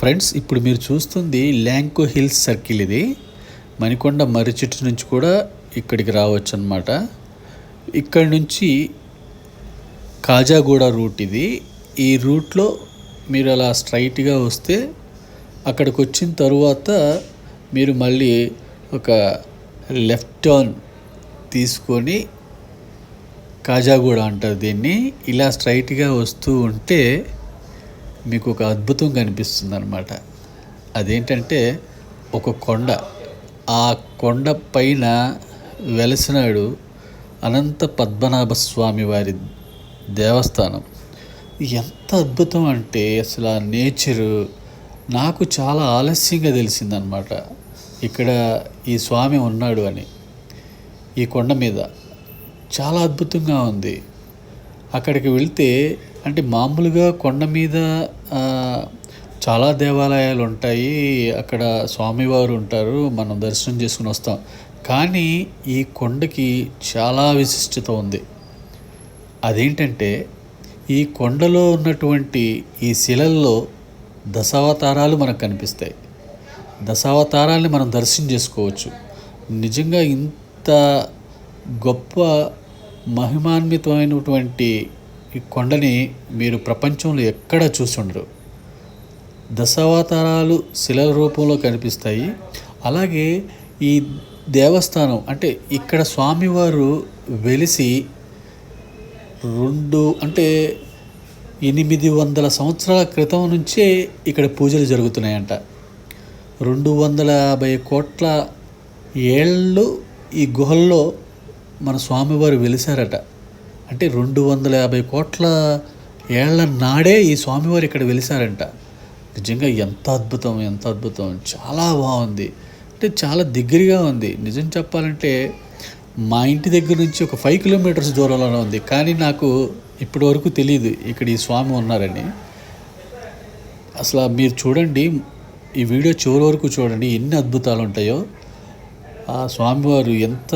Friends ఇప్పుడు మీరు చూస్తుంది ల్యాంకో హిల్స్ సర్కిల్ ఇది. మణికొండ మర్రిచెట్టు నుంచి కూడా ఇక్కడికి రావచ్చు అనమాట ఇక్కడ నుంచి కాజాగూడ రూట్ ఇది. ఈ రూట్లో మీరు అలా స్ట్రైట్గా వస్తే అక్కడికి వచ్చిన తరువాత మీరు మళ్ళీ ఒక లెఫ్ట్ టర్న్ తీసుకొని కాజాగూడ అంటారు దీన్ని. ఇలా స్ట్రైట్గా వస్తూ ఉంటే మీకు ఒక అద్భుతం కనిపిస్తుంది అనమాట అదేంటంటే ఒక కొండ ఆ కొండ పైన వెలసినాడు అనంత పద్మనాభ స్వామి వారి దేవస్థానం. ఎంత అద్భుతం అంటే అసలు ఆ నేచరు నాకు చాలా ఆలస్యంగా తెలిసిందనమాట ఇక్కడ ఈ స్వామి ఉన్నాడు అని. ఈ కొండ మీద. చాలా అద్భుతంగా ఉంది. అక్కడికి వెళ్తే అంటే మామూలుగా కొండ మీద చాలా దేవాలయాలు ఉంటాయి. అక్కడ స్వామివారు ఉంటారు. మనం దర్శనం చేసుకుని వస్తాం. కానీ ఈ కొండకి చాలా విశిష్టత ఉంది. అదేంటంటే ఈ కొండలో ఉన్నటువంటి ఈ శిలల్లో దశావతారాలు మనకు కనిపిస్తాయి. దశావతారాల్ని మనం దర్శనం చేసుకోవచ్చు. నిజంగా ఇంత గొప్ప మహిమాన్వితమైనటువంటి ఈ కొండని మీరు ప్రపంచంలో ఎక్కడ చూసుండరు దశావతారాలు శిలల రూపంలో కనిపిస్తాయి. అలాగే ఈ దేవస్థానం అంటే ఇక్కడ స్వామివారు వెలిసి రెండు అంటే ఎనిమిది వందల సంవత్సరాల క్రితం నుంచే ఇక్కడ పూజలు జరుగుతున్నాయంట. రెండు వందల యాభై కోట్ల ఏళ్ళు ఈ గుహల్లో మన స్వామివారు వెలిసారట. అంటే రెండు వందల యాభై కోట్ల ఏళ్ళ నాడే ఈ స్వామివారు ఇక్కడ వెలిసారంట. నిజంగా ఎంత అద్భుతం ఎంత అద్భుతం. చాలా బాగుంది. అంటే చాలా దగ్గరగా ఉంది. నిజం చెప్పాలంటే మా ఇంటి దగ్గర నుంచి ఒక ఫైవ్ కిలోమీటర్స్ దూరంలోనే ఉంది. కానీ నాకు ఇప్పటి వరకు తెలియదు ఇక్కడ ఈ స్వామి ఉన్నారని. అసలు మీరు చూడండి ఈ వీడియో చివరి వరకు చూడండి ఎన్ని అద్భుతాలు ఉంటాయో. ఆ స్వామివారు ఎంత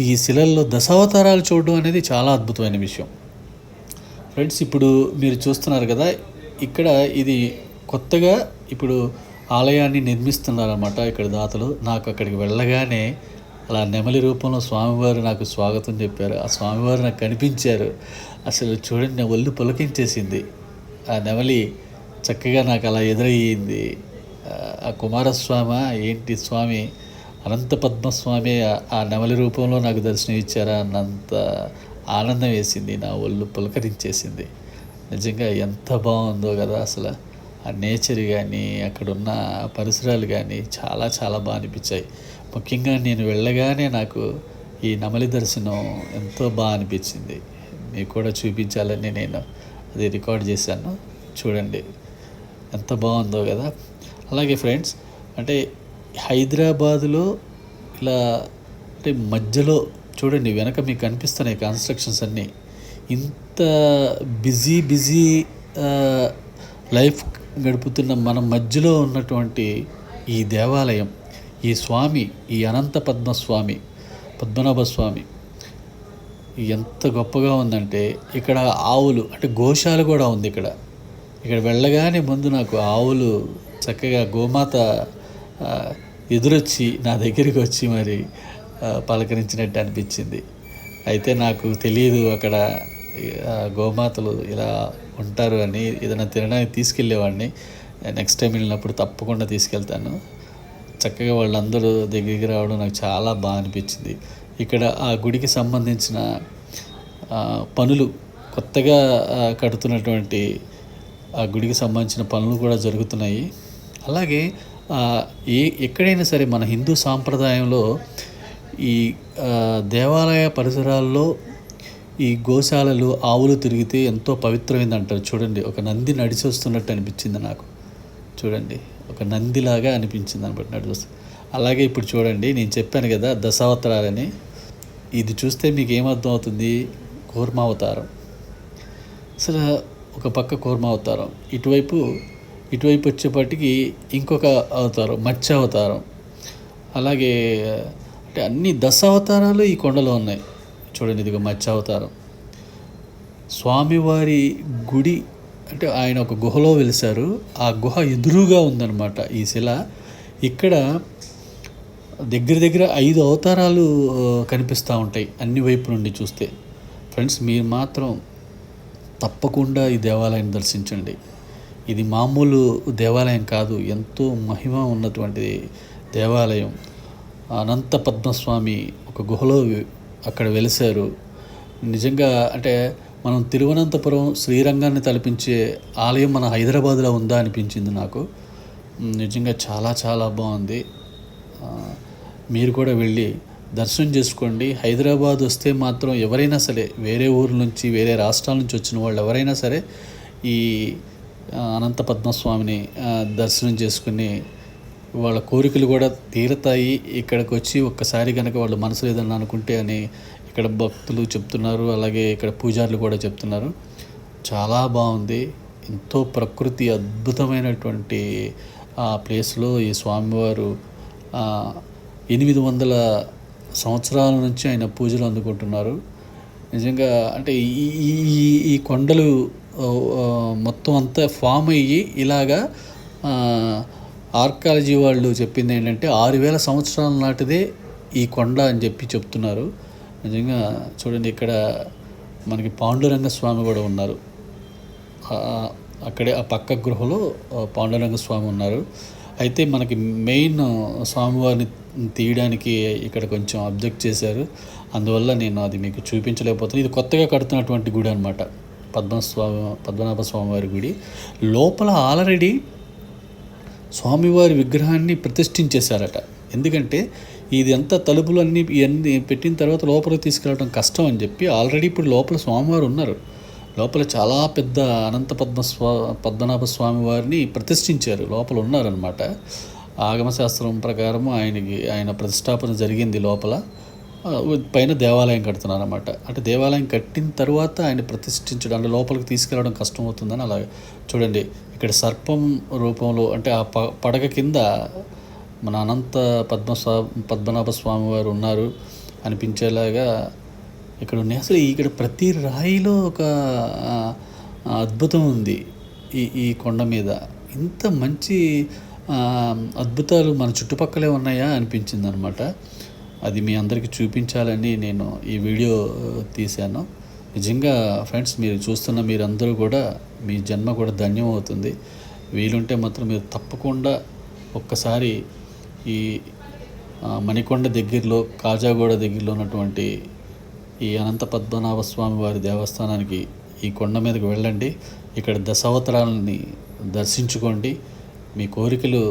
ఈ శిలల్లో దశావతారాలు చూడడం అనేది చాలా అద్భుతమైన విషయం. ఫ్రెండ్స్ ఇప్పుడు మీరు చూస్తున్నారు కదా ఇక్కడ ఇది కొత్తగా ఇప్పుడు ఆలయాన్ని నిర్మిస్తున్నారన్నమాట ఇక్కడ దాతలు. నాకు అక్కడికి వెళ్ళగానే అలా నెమలి రూపంలో స్వామివారు నాకు స్వాగతం చెప్పారు. ఆ స్వామివారు నాకు కనిపించారు. అసలు చూడండి నా ఒళ్ళు పులకించేసింది. ఆ నెమలి చక్కగా నాకు అలా ఎదురయ్యింది. ఆ- ఆ కుమారస్వామి ఏంటి స్వామి అనంత పద్మస్వామి ఆ- నెమలి రూపంలో నాకు దర్శనం ఇచ్చారా అన్నంత ఆనందం వేసింది నా ఒళ్ళు పులకరించేసింది. నిజంగా ఎంత బాగుందో కదా అసలు. ఆ నేచర్ కానీ అక్కడున్న పరిసరాలు కానీ చాలా చాలా బాగా అనిపించాయి. ముఖ్యంగా నేను వెళ్ళగానే నాకు ఈ నమలి దర్శనం ఎంతో బాగా అనిపించింది. మీకు కూడా చూపించాలని నేను అది రికార్డ్ చేశాను. చూడండి ఎంత బాగుందో కదా. అలాగే ఫ్రెండ్స్ అంటే హైదరాబాదులో ఇలా అంటే మధ్యలో చూడండి వెనక మీకు కనిపిస్తున్నాయి కన్స్ట్రక్షన్స్ అన్నీ. ఇంత బిజీ బిజీ లైఫ్ గడుపుతున్న మన మధ్యలో ఉన్నటువంటి ఈ దేవాలయం ఈ స్వామి ఈ అనంత పద్మస్వామి పద్మనాభ స్వామి ఎంత గొప్పగా ఉందంటే ఇక్కడ ఆవులు అంటే గోశాల కూడా ఉంది ఇక్కడ. ఇక్కడ వెళ్ళగానే ముందు నాకు ఆవులు చక్కగా గోమాత ఎదురొచ్చి నా దగ్గరికి వచ్చి మరి పలకరించినట్టు అనిపించింది. అయితే నాకు తెలియదు అక్కడ గోమాతలు ఇలా ఉంటారు అని ఏదైనా తినడానికి తీసుకెళ్ళేవాడిని. నెక్స్ట్ టైం వెళ్ళినప్పుడు తప్పకుండా తీసుకెళ్తాను. చక్కగా వాళ్ళందరూ దగ్గరికి రావడం నాకు చాలా బాగా అనిపించింది. ఇక్కడ ఆ గుడికి సంబంధించిన పనులు కొత్తగా కడుతున్నటువంటి ఆ గుడికి సంబంధించిన పనులు కూడా జరుగుతున్నాయి. అలాగే ఏ ఎక్కడైనా సరే మన హిందూ సాంప్రదాయంలో ఈ దేవాలయ పరిసరాల్లో ఈ గోశాలలు ఆవులు తిరిగితే ఎంతో పవిత్రమైంది అంటారు చూడండి ఒక నంది నడిచి వస్తున్నట్టు అనిపించింది నాకు. చూడండి ఒక నందిలాగా అనిపించింది అనమాట నడిచి అలాగే ఇప్పుడు చూడండి నేను చెప్పాను కదా దశావతారాలని. ఇది చూస్తే మీకు ఏమర్థం అవుతుంది కూర్మావతారం. అసలు ఒక పక్క కూర్మావతారం. ఇటువైపు ఇటువైపు వచ్చేపటికి ఇంకొక అవతారం మత్స్య అవతారం. అలాగే అంటే అన్ని దశ అవతారాలు ఈ కొండలో ఉన్నాయి. చూడండి ఇదిగో మత్స్య అవతారం. స్వామివారి గుడి అంటే ఆయన ఒక గుహలో వెలిశారు. ఆ గుహ ఎదురుగా ఉందన్నమాట ఈ శిల. ఇక్కడ దగ్గర దగ్గర ఐదు అవతారాలు కనిపిస్తూ ఉంటాయి అన్ని వైపు నుండి చూస్తే. ఫ్రెండ్స్ మీరు మాత్రం తప్పకుండా ఈ దేవాలయాన్ని దర్శించండి. ఇది మామూలు దేవాలయం కాదు ఎంతో మహిమ ఉన్నటువంటి దేవాలయం. అనంత పద్మస్వామి ఒక గుహలో అక్కడ వెలిశారు. నిజంగా అంటే మనం తిరువనంతపురం శ్రీరంగాన్ని తలపించే ఆలయం మన హైదరాబాద్లో ఉందా అనిపించింది నాకు. నిజంగా చాలా చాలా బాగుంది. మీరు కూడా వెళ్ళి దర్శనం చేసుకోండి. హైదరాబాద్ వస్తే మాత్రం ఎవరైనా సరే వేరే ఊరు నుంచి వేరే రాష్ట్రాల నుంచి వచ్చిన వాళ్ళు ఎవరైనా సరే ఈ అనంత పద్మస్వామిని దర్శనం చేసుకుని వాళ్ళ కోరికలు కూడా తీరతాయి. ఇక్కడికి వచ్చి ఒక్కసారి కనుక వాళ్ళ మనసు లేదని అనుకుంటే అని ఇక్కడ భక్తులు చెప్తున్నారు. అలాగే ఇక్కడ పూజారులు కూడా చెప్తున్నారు. చాలా బాగుంది. ఎంతో ప్రకృతి అద్భుతమైనటువంటి ఆ ప్లేస్లో ఈ స్వామివారు ఎనిమిది వందల సంవత్సరాల నుంచి ఆయన పూజలు అందుకుంటున్నారు. నిజంగా అంటే ఈ ఈ- ఈ కొండలు మొత్తం అంతా ఫామ్ అయ్యి ఇలాగా ఆర్కాలజీ వాళ్ళు చెప్పింది ఏంటంటే ఆరు వేల సంవత్సరాల నాటిదే ఈ కొండ అని చెప్పి చెప్తున్నారు. నిజంగా చూడండి ఇక్కడ మనకి పాండురంగ స్వామి కూడా ఉన్నారు. అక్కడే ఆ పక్క గృహలో పాండురంగ స్వామి ఉన్నారు. అయితే మనకి మెయిన్ స్వామివారిని తీయడానికి ఇక్కడ కొంచెం అబ్జెక్ట్ చేశారు. అందువల్ల నేను అది మీకు చూపించలేకపోతున్నాను ఇది కొత్తగా కడుతున్నటువంటి గుడి అనమాట పద్మస్వామి పద్మనాభ స్వామివారి గుడి. లోపల ఆల్రెడీ స్వామివారి విగ్రహాన్ని ప్రతిష్ఠించేశారట. ఎందుకంటే ఇది ఎంత తలుపులు అన్నీ ఇవన్నీ పెట్టిన తర్వాత లోపలికి తీసుకెళ్ళడం కష్టం అని చెప్పి ఆల్రెడీ ఇప్పుడు లోపల స్వామివారు ఉన్నారు. లోపల చాలా పెద్ద అనంత పద్మ స్వా పద్మనాభ స్వామి వారిని ప్రతిష్ఠించారు. లోపల ఉన్నారనమాట ఆగమశాస్త్రం ప్రకారం ఆయనకి ఆయన ప్రతిష్టాపన జరిగింది లోపల. పైన దేవాలయం కడుతున్నారు అనమాట అంటే దేవాలయం కట్టిన తర్వాత ఆయన ప్రతిష్ఠించడం అంటే లోపలికి తీసుకెళ్ళడం కష్టం అవుతుందని అలా చూడండి ఇక్కడ సర్పం రూపంలో అంటే ఆ ప పడగ కింద మన అనంత పద్మ స్వా పద్మనాభ స్వామి వారు ఉన్నారు అనిపించేలాగా ఇక్కడ ఉన్నాయి. అసలు ఇక్కడ ప్రతి రాయిలో ఒక అద్భుతం ఉంది ఈ ఈ కొండ మీద. ఇంత మంచి అద్భుతాలు మన చుట్టుపక్కలే ఉన్నాయా అనిపించింది అనమాట అది మీ అందరికీ చూపించాలని నేను ఈ వీడియో తీశాను. నిజంగా ఫ్రెండ్స్ మీరు చూస్తున్న మీరందరూ కూడా మీ జన్మ కూడా ధన్యం అవుతుంది వీలుంటే మాత్రం మీరు తప్పకుండా ఒక్కసారి ఈ మణికొండ దగ్గరలో కాజాగూడ దగ్గరలో ఉన్నటువంటి ఈ అనంత పద్మనాభ స్వామి వారి దేవస్థానానికి ఈ కొండ మీదకి వెళ్ళండి. ఇక్కడ దశావతారాలని దర్శించుకోండి. మీ కోరికలు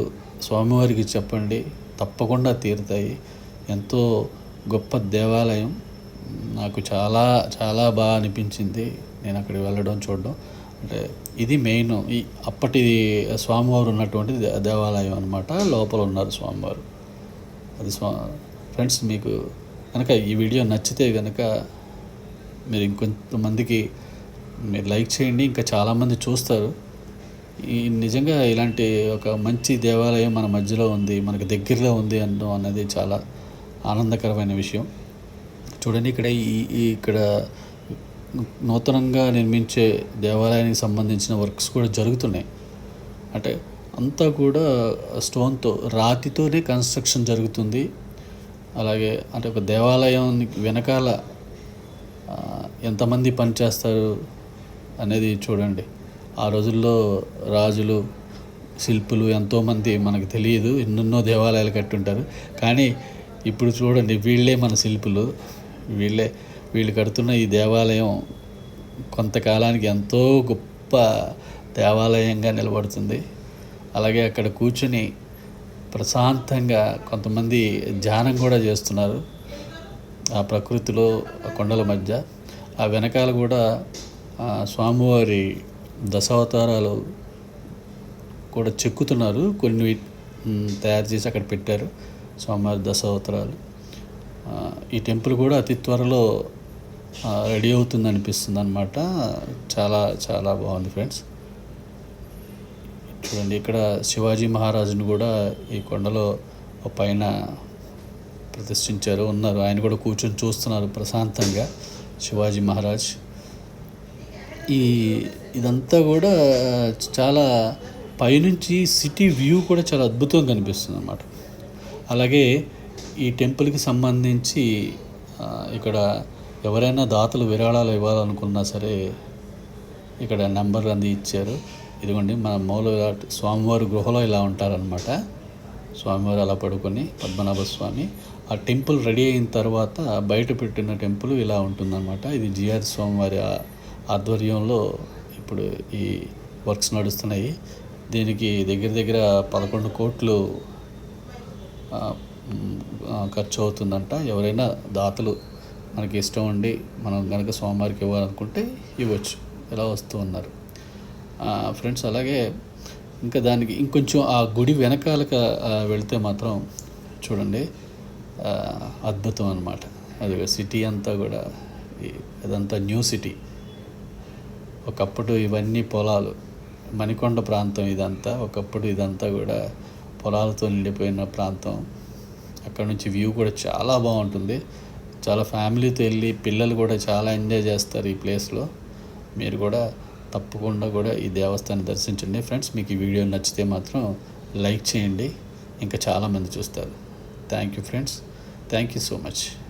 స్వామివారికి చెప్పండి. తప్పకుండా తీరుతాయి. ఎంతో గొప్ప దేవాలయం. నాకు చాలా చాలా బాగా అనిపించింది నేను అక్కడికి వెళ్ళడం చూడడం. అంటే ఇది మెయిన్ ఈ అప్పటి స్వామివారు ఉన్నటువంటి దేవాలయం అనమాట లోపల ఉన్నారు స్వామివారు. అది స్వా ఫ్రెండ్స్ మీకు కనుక ఈ వీడియో నచ్చితే కనుక మీరు ఇంకొంతమందికి మీరు లైక్ చేయండి. ఇంకా చాలామంది చూస్తారు. ఈ నిజంగా ఇలాంటి ఒక మంచి దేవాలయం మన మధ్యలో ఉంది మనకు దగ్గరలో ఉంది అనడం అనేది చాలా ఆనందకరమైన విషయం. చూడండి ఇక్కడ ఈ ఇక్కడ నూతనంగా నిర్మించే దేవాలయానికి సంబంధించిన వర్క్స్ కూడా జరుగుతున్నాయి. అంటే అంతా కూడా స్టోన్తో రాతితోనే కన్స్ట్రక్షన్ జరుగుతుంది. అలాగే అంటే ఒక దేవాలయానికి వెనకాల ఎంతమంది పనిచేస్తారు అనేది చూడండి. ఆ రోజుల్లో రాజులు శిల్పులు ఎంతోమంది మనకు తెలియదు. ఎన్నెన్నో దేవాలయాలు కట్టుంటారు. కానీ ఇప్పుడు చూడండి వీళ్ళే మన శిల్పులు. వీళ్ళే వీళ్ళు కడుతున్న ఈ దేవాలయం కొంతకాలానికి ఎంతో గొప్ప దేవాలయంగా నిలబడుతుంది. అలాగే అక్కడ కూర్చుని ప్రశాంతంగా కొంతమంది ధ్యానం కూడా చేస్తున్నారు. ఆ ప్రకృతిలో ఆ కొండల మధ్య. ఆ వెనకాల కూడా స్వామివారి దశావతారాలు కూడా చెక్కుతున్నారు. కొన్ని తయారు చేసి అక్కడ పెట్టారు. స్వామివారి దశావతారాలు. ఈ టెంపుల్ కూడా అతి త్వరలో రెడీ అవుతుంది అనిపిస్తుంది అనమాట చాలా చాలా బాగుంది ఫ్రెండ్స్. చూడండి ఇక్కడ శివాజీ మహారాజును కూడా ఈ కొండలో పైన ప్రతిష్ఠించారు ఉన్నారు. ఆయన కూడా కూర్చొని చూస్తున్నారు ప్రశాంతంగా శివాజీ మహారాజ్. ఈ ఇదంతా కూడా చాలా పైనుంచి సిటీ వ్యూ కూడా చాలా అద్భుతంగా కనిపిస్తుంది అన్నమాట అలాగే ఈ టెంపుల్కి సంబంధించి ఇక్కడ ఎవరైనా దాతలు విరాళాలు ఇవ్వాలనుకున్నా సరే ఇక్కడ నెంబర్ అంది ఇచ్చారు. ఇదిగోండి మన మౌల స్వామివారి గృహలో ఇలా ఉంటారనమాట స్వామివారు అలా పడుకొని పద్మనాభ స్వామి ఆ టెంపుల్ రెడీ అయిన తర్వాత బయట పెట్టిన టెంపుల్ ఇలా ఉంటుందన్నమాట. ఇది జిఆర్ స్వామివారి ఆధ్వర్యంలో ఇప్పుడు ఈ వర్క్స్ నడుస్తున్నాయి. దీనికి దగ్గర దగ్గర పదకొండు కోట్లు ఖర్చు అవుతుందంట ఎవరైనా దాతలు మనకి ఇష్టం ఉండి మనం కనుక సోమవారికి ఇవ్వాలనుకుంటే ఇవ్వచ్చు. ఇలా వస్తూ ఉన్నారు. ఫ్రెండ్స్ అలాగే ఇంకా దానికి ఇంకొంచెం ఆ గుడి వెనకాలక వెళితే మాత్రం చూడండి అద్భుతం అనమాట అది సిటీ అంతా కూడా అదంతా న్యూ సిటీ. ఒకప్పుడు ఇవన్నీ పొలాలు మణికొండ ప్రాంతం ఇదంతా ఒకప్పుడు ఇదంతా కూడా పొలాలతో నిండిపోయిన ప్రాంతం. అక్కడ నుంచి వ్యూ కూడా చాలా బాగుంటుంది. చాలా ఫ్యామిలీతో వెళ్ళి పిల్లలు కూడా చాలా ఎంజాయ్ చేస్తారు ఈ ప్లేస్లో. మీరు కూడా తప్పకుండా కూడా ఈ దేవస్థానం దర్శించండి. ఫ్రెండ్స్ మీకు ఈ వీడియో నచ్చితే మాత్రం లైక్ చేయండి. ఇంకా చాలామంది చూస్తారు. Thank you friends. Thank you so much.